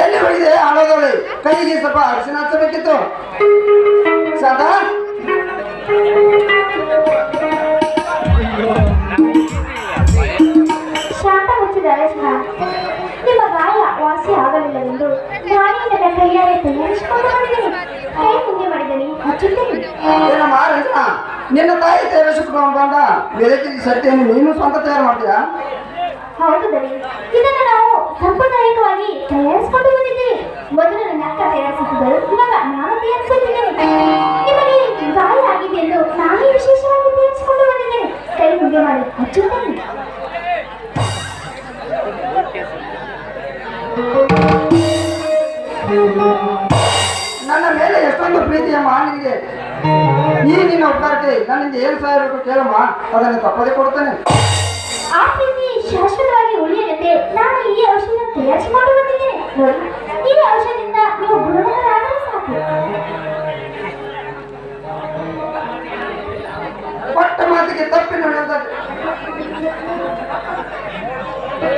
ಎಲ್ಲಿ ಹೋಗಿದೆ ಹಳದಲ್ಲಿ ಕೈಗೆ ಸ್ವಲ್ಪ ಅರಿಶಿನ ಹಚ್ಚಬೇಕಿತ್ತು. ಸದಾ ನಿಮ್ಮ ಗಾಯ ವಾಸಿ ಆಗಲಿಲ್ಲವೆಂದು ನಾನೇ ನನ್ನ ಕೈಯಾರೆ ತಯಾರಿಸಿಕೊಂಡು ಕೈ ಮುಂದೆ ಮಾಡಿದ್ದೀನಿ ಹಚ್ಚುತ್ತೇನೆ ಏನಮ್ಮ ರಂಜನ ನಿನ್ನ ತಾಯಿ ತಯಾರಿಸಿಕೊಂಡು ಬಂದ. ಬೆಳಕಿಗೆ ಸಟ್ಟಿಯನ್ನು ನೀನು ಸ್ವಂತ ತಯಾರು ಮಾಡ್ತೀಯಾ? ಹೌದು ದನಿ ಇದನ್ನು ನಾವು ಸಾಂಪ್ರದಾಯಿಕವಾಗಿ ತಯಾರಿಸಿಕೊಂಡು ಬಂದಿದ್ದೀವಿ ಮೊದಲು ನನ್ನ ಅಕ್ಕ ತಯಾರಿಸುತ್ತಿದ್ದರು ಇವಾಗ ನಾನು ತಯಾರಿಸುತ್ತಿದ್ದೇನೆ ನಿಮಗೆ ಗಾಯ ಆಗಿದೆ ಎಂದು ನಾನೇ ವಿಶೇಷವಾಗಿ ತಯಾರಿಸಿಕೊಂಡು ಬಂದಿದ್ದೇನೆ. ಕೈ ಮುಂದೆ ಮಾಡಿ ಹಚ್ಚುತ್ತೇನೆ. ನನ್ನ ಮೇಲೆ ಎಷ್ಟೊಂದು ಪ್ರೀತಿಯ ಮಾನಿಗೆ ಈ ನಿನ್ನ ಉಪಕಾರಕ್ಕೆ ನನ್ನಿಂದ ಏನು ಸಹಾಯ ಬೇಕು ಕೇಳಮ್ಮ. ಅದನ್ನು ತಪ್ಪದೆ ಕೊಡ್ತೇನೆ ಆ ಪ್ರೀತಿ ಶಾಶ್ವತವಾಗಿ ಉಳಿಯದಂತೆ ನಾನು ಈ ಔಷಧ ತಯಾರಿಸಿ ಮಾಡಿಕೊಂಡಿದ್ದೇನೆ ನೋಡಿ ಈ ಔಷಧದಿಂದ ನೀವು ಗುಣಮುಖರಾದರೆ ಸಾಕು. ಕೊಟ್ಟ ಮಾತಿಗೆ ತಪ್ಪಿ ನಡೆಯುವಂತ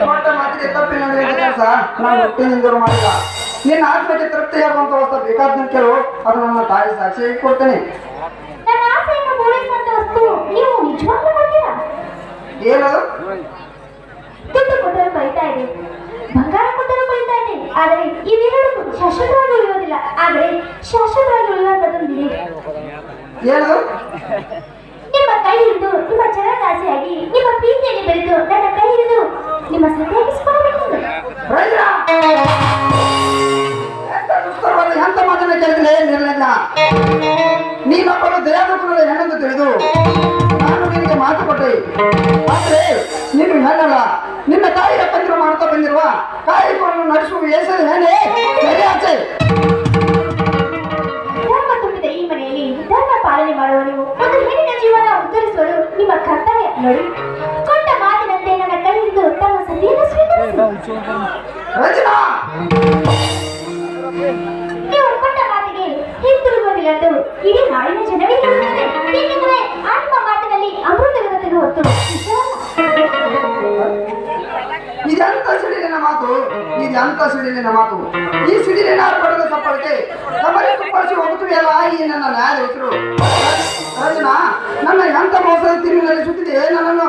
ಕೊಟ್ಟ ಮಾತಿಗೆ ತಪ್ಪಿ ನಡೆಯುವಂತ ಕೆಲಸ? ನಾನು ಹುಟ್ಟಿನಿಂದಲೂ ಮಾಡಿಲ್ಲ. ನಿನ್ನ ಆತ್ಮಕ್ಕೆ ತೃಪ್ತಿಯಾಗುವಂತ ವಸ್ತು ಬೇಕಾದ ಕೆಲವು ಅದು ನನ್ನ ತಾಯಿ ಸಾಕ್ಷಿ ಕೊಡ್ತೇನೆ. ನನ್ನ ಆಸೆಯನ್ನು ಪೂರೈಸುವಂತ ವಸ್ತು ನೀವು ನಿಜವಾಗ್ಲೂ ಕೊಡ್ತೀರಾ ಏನು ದುಡ್ಡು ಕೊಟ್ಟರು ಬೈತಾ ಇದೆ. ಬಂಗಾರ ಕೊಟ್ಟರೂ ಬೈತಾ ಇದೆ. ಆದರೆ ಇವೆರಡು ಶಾಶ್ವತವಾಗಿ ಉಳಿಯೋದಿಲ್ಲ ಆದರೆ ಶಾಶ್ವತವಾಗಿ ಉಳಿಯುವಂತದೊಂದಿದೆ ಏನು? ನಿಮ್ಮ ಕೈ ಹಿಡಿದು ನಿಮ್ಮ ಚರಣದಾಸೆಯಾಗಿ ನಿಮ್ಮ ಪ್ರೀತಿಯಲ್ಲಿ ಬೆರೆತು ನನ್ನ ಕೈ ಹಿಡಿದು ನಿಮ್ಮ ಸತ್ಯಾಗಿಸಿಕೊಳ್ಳಬೇಕೆಂದು ರೈತ! ಎಂತ ಮಾತನ್ನ ಕೇಳಿದ್ರೆ ಹೆಣ್ಣೆಂದು ತಿಳಿದು ನಾನು ನಿನಗೆ ಮಾತು ಕೊಟ್ಟೆ. ಆದ್ರೆ ನೀನು ಹೆಣ್ಣಲ್ಲ. ನಡೆಸುವ ಏಸದ ಹೆಣ್ಣೆ ಸರಿ ಆಚೆ. ಧರ್ಮ ತುಂಬಿದ ಈ ಮನೆಯಲ್ಲಿ ಧರ್ಮ ಪಾಲನೆ ಮಾಡುವ ನೀವು ಒಂದು ಹೆಣ್ಣಿನ ಜೀವನ ಉತ್ತರಿಸುವುದು ನಿಮ್ಮ ಕರ್ತವ್ಯ ನೋಡಿ. ಕೊಟ್ಟ ಮಾತಿನಂತೆ ನನ್ನ ಕೈ ಹಿಡಿದು ತಮ್ಮ ಸತಿಯನ್ನು ಸ್ವೀಕರಿಸಿ. ರಚನಾ. ನೀವು ಕೊಟ್ಟ ಮಾತಿಗೆ ಹಿಂತಿರುಗುವುದಿಲ್ಲಂದು ಇಡೀ ನಾಡಿನ ಸಿಡಿಲಿನ ಮಾತು ಈ ಸಿಡಿಲಿನ ಪಡೆದ ಸಪ್ಪಳಕ್ಕೆ ಕಮರಿ ತುಪ್ಪಳಿಸಿ ಎಲ್ಲ ಈ ನನ್ನ ನ್ಯಾಯ ಹೆಸರು. ರಜನಾ, ನನ್ನ ಎಂತ ಮೋಸದ ತಿರುವಿನಲ್ಲಿ ಸುತ್ತಿದೆ? ನನ್ನನ್ನು.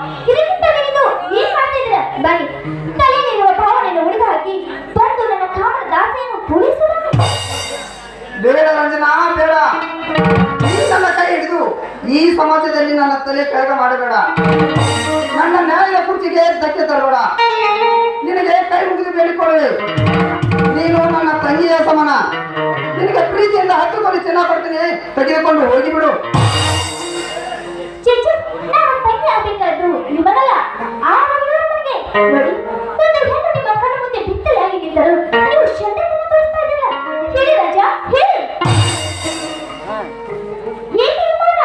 ನೀವು ಏನ್ ಮಾಡ್ತಾ ಇದ್ದೀರಾ ಬನ್ನಿ. ತಲೆಯಲ್ಲಿರುವ ಭಾವನೆಯನ್ನು ಉಳಿದು ಹಾಕಿ ಬಂದು ನನ್ನ ಕಾಮದ ದಾಸೆಯನ್ನು ಪೂರೈಸಲು ಬೇಡ ರಂಜನಾ, ಬೇಡ. ನೀನು ನನ್ನ ಕೈ ಹಿಡಿದು ಈ ಸಮಾಜದಲ್ಲಿ ನನ್ನ ತಲೆ ಕೆಳಗ ಮಾಡಬೇಡ. ನನ್ನ ನ್ಯಾಯದ ಕುರ್ಚಿಗೆ ಧಕ್ಕೆ ತರಬೇಡ. ನಿನಗೆ ಕೈ ಮುಗಿದು ಬೇಡಿಕೊಳ್ಳಿ ನೀನು ನನ್ನ ತಂಗಿಯ ಸಮಾನ. ನಿನಗೆ ಪ್ರೀತಿಯಿಂದ ಹತ್ತು ಕೊಡಿ ಚೆನ್ನಾಗಿ ತೆಗೆದುಕೊಂಡು ಹೋಗಿಬಿಡು. ಆಗ್ಬೇಕಾದ್ದು ನಿಮಗಲ್ಲ ಆ ನನಗೆ ನೋಡಿ. ಒಂದು ಹೆಣ್ಣು ನಿಮ್ಮ ಕಣ್ಣು ಮುಂದೆ ಬಿತ್ತಲೆಯಾಗಿ ನಿಂತರು ನೀವು ಷಡ್ಯಂತ್ರ ತೋರಿಸ್ತಾ ಇದ್ದಿಲ್ಲ ಹೇಳಿ ರಾಜ ಹೇಳಿ. ಏಕೆ ಮೌನ?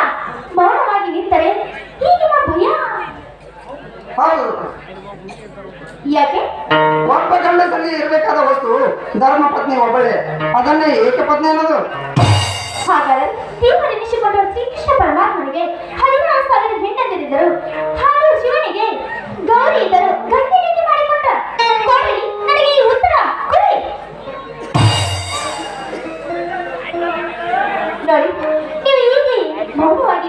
ಮೌನವಾಗಿ ನಿಂತರೆ ಹೀಗೆ ಭಯ? ಹೌದು. ಯಾಕೆ? ಒಬ್ಬ ಗಂಡಸಲ್ಲಿ ಇರಬೇಕಾದ ವಸ್ತು ಧರ್ಮ ಪತ್ನಿ ಒಬ್ಬಳೆ. ಅದನ್ನೇ ಏಕಪತ್ನಿ ಅನ್ನೋದು. ಹಾಗಾದರೆ ತೀರ್ಮಾನಿಸಿಕೊಂಡ ಶ್ರೀಕೃಷ್ಣ ಪರಮಾತ್ಮನಿಗೆ ಹೆಂಡಂದಿರಿದ್ದರು ಹಾಗೂ ಶಿವನಿಗೆ ಗೌರಿ ಇದ್ದರು. ಗಂಟೆ ಮಾಡಿಕೊಂಡ. ನನಗೆ ಉತ್ತರ ಕೊಡಿ. ನೀವು ಹೀಗೆ ಮೌನವಾಗಿ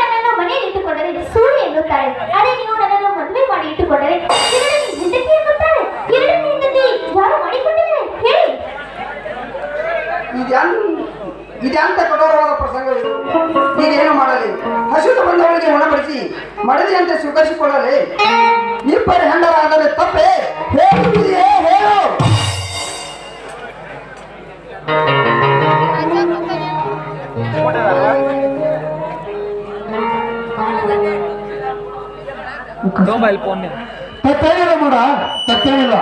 ನನ್ನನ್ನು ಮನೆಯಲ್ಲಿ ಇಟ್ಟುಕೊಂಡರೆ ಸೂರ್ಯ ಎನ್ನುತ್ತಾರೆ. ಅದೇ ನೀವು ನನ್ನನ್ನು ಮದುವೆ ಮಾಡಿ ಇಟ್ಟುಕೊಂಡರೆ ಹೆಂಡತಿ ಎನ್ನುತ್ತಾರೆ. ಎರಡನೇ ಹೆಂಡತಿ ಯಾರು ಮಾಡಿಕೊಂಡಿದ್ದಾರೆ. ಹೇಳಿ. ಇದೆಂತ ಹಸಿದು ಬಂದವಳಿಗೆ ಮಡದಿ ಅಂತ ಸ್ವೀಕರಿಸಿಕೊಳ್ಳಲಿ. ಇಬ್ಬರು ಹೆಂಡರಾದರೆ ತಪ್ಪೆ? ಹೇಳುವುದಿದೆಯೇ ಹೇಳು. ಮೊಬೈಲ್ ಫೋನ್ ತತ್ತೇನಿಲ್ಲ ಮಾಡ ತತ್ತೇನಿಲ್ಲ.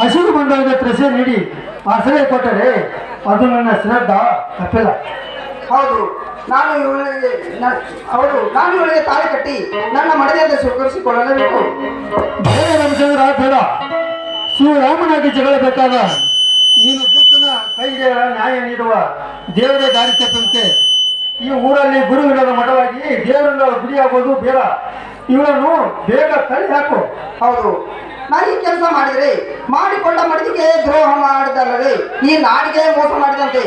ಹಸಿರು ಬಂದಾಗ ತ್ರೆಸೆ ನೀಡಿ ಆಶ್ರಯ ಕೊಟ್ಟರೆ ಅದು ನನ್ನ ಶ್ರದ್ಧಾ ತಪ್ಪಿಲ್ಲ ಹೌದು. ನಾನು ಇವಳಿಗೆ ಅವರು ನಾನು ಇವಳಿಗೆ ತಾಳಿ ಕಟ್ಟಿ ನನ್ನ ಮಡದಿಯಿಂದ ಸ್ವೀಕರಿಸಿಕೊಳ್ಳಲೇಬೇಕು. ಬೇಡ ರಾಮಚಂದ್ರ ಬೇಡ ಶ್ರೀರಾಮನಾಗಿ ಜಗಳ ಬೇಕಾದ ನೀನು ದುಷ್ಟನ ಕೈಗೆ ನ್ಯಾಯ ನೀಡುವ ದೇವರೇ ದಾರಿ ತಪ್ಪಂತೆ. ಈ ಊರಲ್ಲಿ ಗುರುವಿಲ್ಲದ ಮಠವಾಗಿ ದೇವರಿಂದ ಗುರಿಯಾಗೋದು ಬೇಡ. ಇವಳನ್ನು ಬೇಗ ತಳ್ಳಿ ಹಾಕು. ಹೌದು. ನಾನು ಈ ಕೆಲಸ ಮಾಡಿದರೆ ಮಾಡಿಕೊಂಡ ಮಡದಿಗೆ ದ್ರೋಹ ಮಾಡಿದಲ್ಲದೆ ಈ ನಾಡಿಗೆ ಮೋಸ ಮಾಡಿದಂತೆ.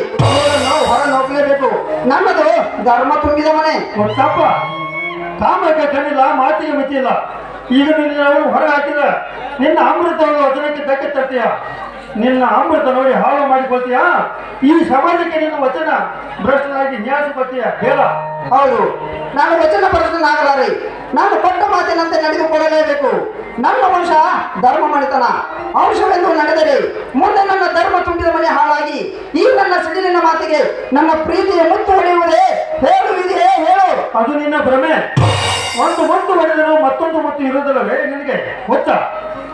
ನಾವು ಹೊರ ನೋಡಲೇಬೇಕು ನನ್ನದು ಧರ್ಮ ತುಂಬಿದ ಮನೆ. ಗೊತ್ತಪ್ಪ ಕಾಮಕ್ಕೆ ಕಣ್ಣಿಲ್ಲ, ಮಾತಿಗೆ ಮಿತಿಯಿಲ್ಲ. ಈಗ ನೀನು ಹೊರಗೆ ಹಾಕಿದ್ರೆ ನಿನ್ನ ಅಮೃತ ವಚನಕ್ಕೆ ಬೆಕ್ಕ ತರ್ತೀಯ ನಿನ್ನ ಅಮೃತ ನೋಡಿ ಹಾಳು ಮಾಡಿಕೊಳ್ತೀಯ? ಈ ಸಮಾಜಕ್ಕೆ ನಿನ್ನ ವಚನ ಭ್ರಷ್ಟನಾಗಿ ನ್ಯಾಸ ಬರ್ತೀಯ ಬೇಡ. ಹೌದು. ನಾನು ವಚನ ಪರಸ್ಪರನಾಗಲಾರೆ ನಾನು ಕೊಟ್ಟ ಮಾತಿನಂತೆ ನಡೆದುಕೊಳ್ಳಲೇಬೇಕು. ನನ್ನ ವಂಶ ಧರ್ಮ ಮಾಡಿತನ ಅಂಶವೆಂದು ನಡೆದರೆ ಮುಂದೆ ನನ್ನ ಧರ್ಮ ತುಂಬಿದ ಮನೆ ಹಾಳಾಗಿ ಈ ನನ್ನ ಸಿಡಿಲಿನ ಮಾತಿಗೆ ನನ್ನ ಪ್ರೀತಿಯ ಮುತ್ತು ಹೊಡೆಯುವುದೇ ಹೇಳುವಿದೆಯೇ ಹೇಳು. ಅದು ನಿನ್ನ ಭ್ರಮೆ. ಒಂದು ಒಂದು ಹೊಡೆದರೂ ಮತ್ತೊಂದು ಮತ್ತು ಇರೋದಲ್ಲವೇ ನಿನಗೆ ಗೊತ್ತ?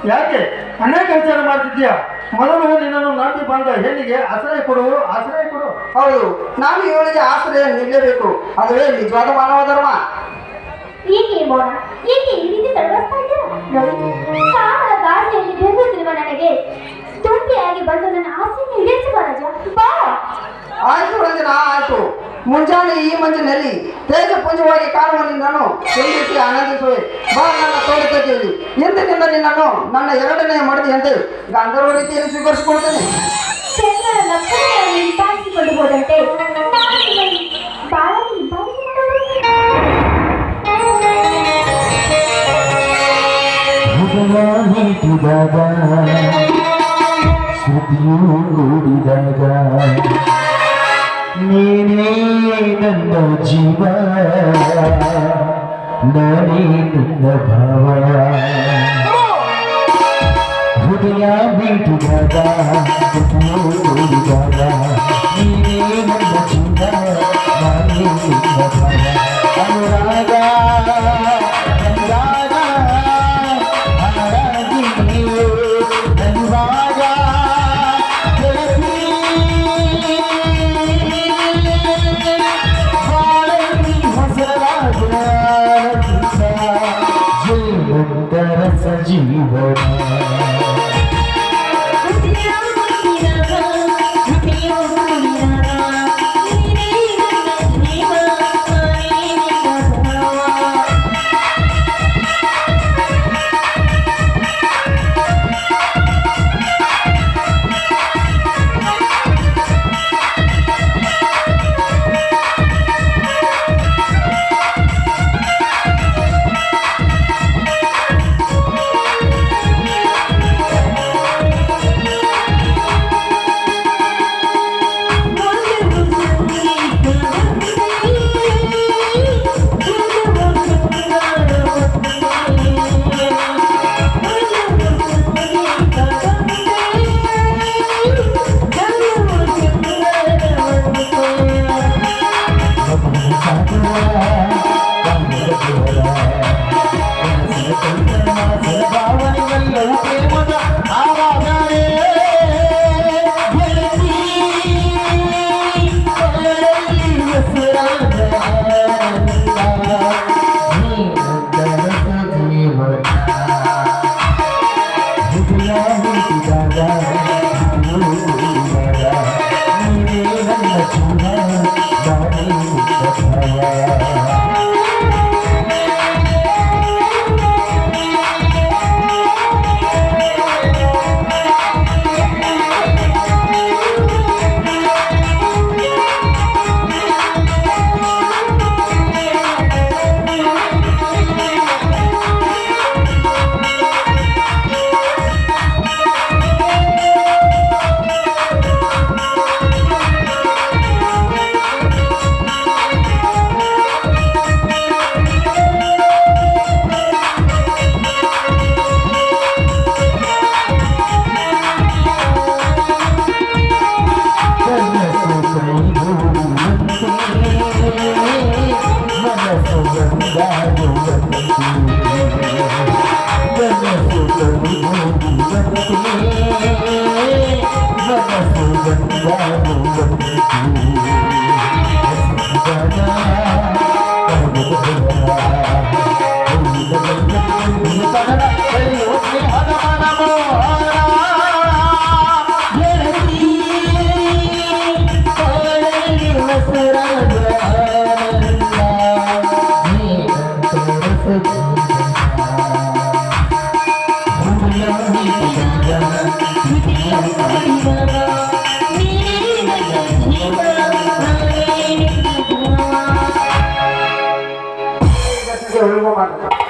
ಯಾಕೆ? ಅನೇಕ ವಿಚಾರ ಮಾಡ್ತಿದ್ಯಾ ಮೊದಲು ನಿನ್ನನ್ನು ನಂಬಿ ಬಂದ ಹೆಣ್ಣಿಗೆ ಆಶ್ರಯ ಕೊಡು ಆಶ್ರಯ ಕೊಡು. ಹೌದು ನಾನು ಇವಳಿಗೆ ಆಶ್ರಯ ನೀಡಲೇಬೇಕು ಅದುವೇ ನಿಜವಾದ ಮಾನವ ಧರ್ಮ. ಏಕೆ ಮೋನ ಏಕೆ ಈ ರೀತಿ ತಡವಸ್ತಾ ಇದ್ದೀರಾ? ನೋಡಿ ಕಾಮದ ಗಾಳಿಯಲ್ಲಿ ಬೆಂಗುತ್ತಿರುವ ನನಗೆ ತುಂಬಿಯಾಗಿ ಬಂದು ನನ್ನ ಆಸೆಯನ್ನು ರಾಜ ಬಾ. ಆಯ್ತು ರಂಜನ ಆಯ್ತು. ಮುಂಜಾನೆ ಈ ಮಂಜಿನಲ್ಲಿ ತೇಜಪುಂಜವಾಗಿ ಕಾಣುವ ನಿನ್ನನ್ನು ಸಂಧಿಸಿ ಆನಂದಿಸುವೆ. ಬಾ ನನ್ನ ತೋಟದಲ್ಲಿ ಎಂದಿನಿಂದ ನಿನ್ನನ್ನು ನನ್ನ ಎರಡನೆಯ ಮಡದಿಯಂತೆ ಗಂಧರ್ವ ರೀತಿಯಲ್ಲಿ ಸ್ವೀಕರಿಸಿಕೊಳ್ತೇನೆ ಚಂದ್ರನ ಲಕ್ಷಣಗಳನ್ನು ನಿಂಪಾದಿಸಿಕೊಂಡು ಹೋದಂತೆ ನೀನೇ ನನ್ನ ಜೀವ ನಾನೇ ನಿನ್ನ ಭಾವ ಹೃದಯ ಮೀಟಿದಾಗ ಶ್ರುತಿಯು ಕೂಡಿದಾಗ ನೀನೇ ನನ್ನ ಜೀವ ನಾನೇ ನಿನ್ನ ಭಾವ ಅನುರಾಗ ಅನುರಾಗ Thank you. போவாங்க.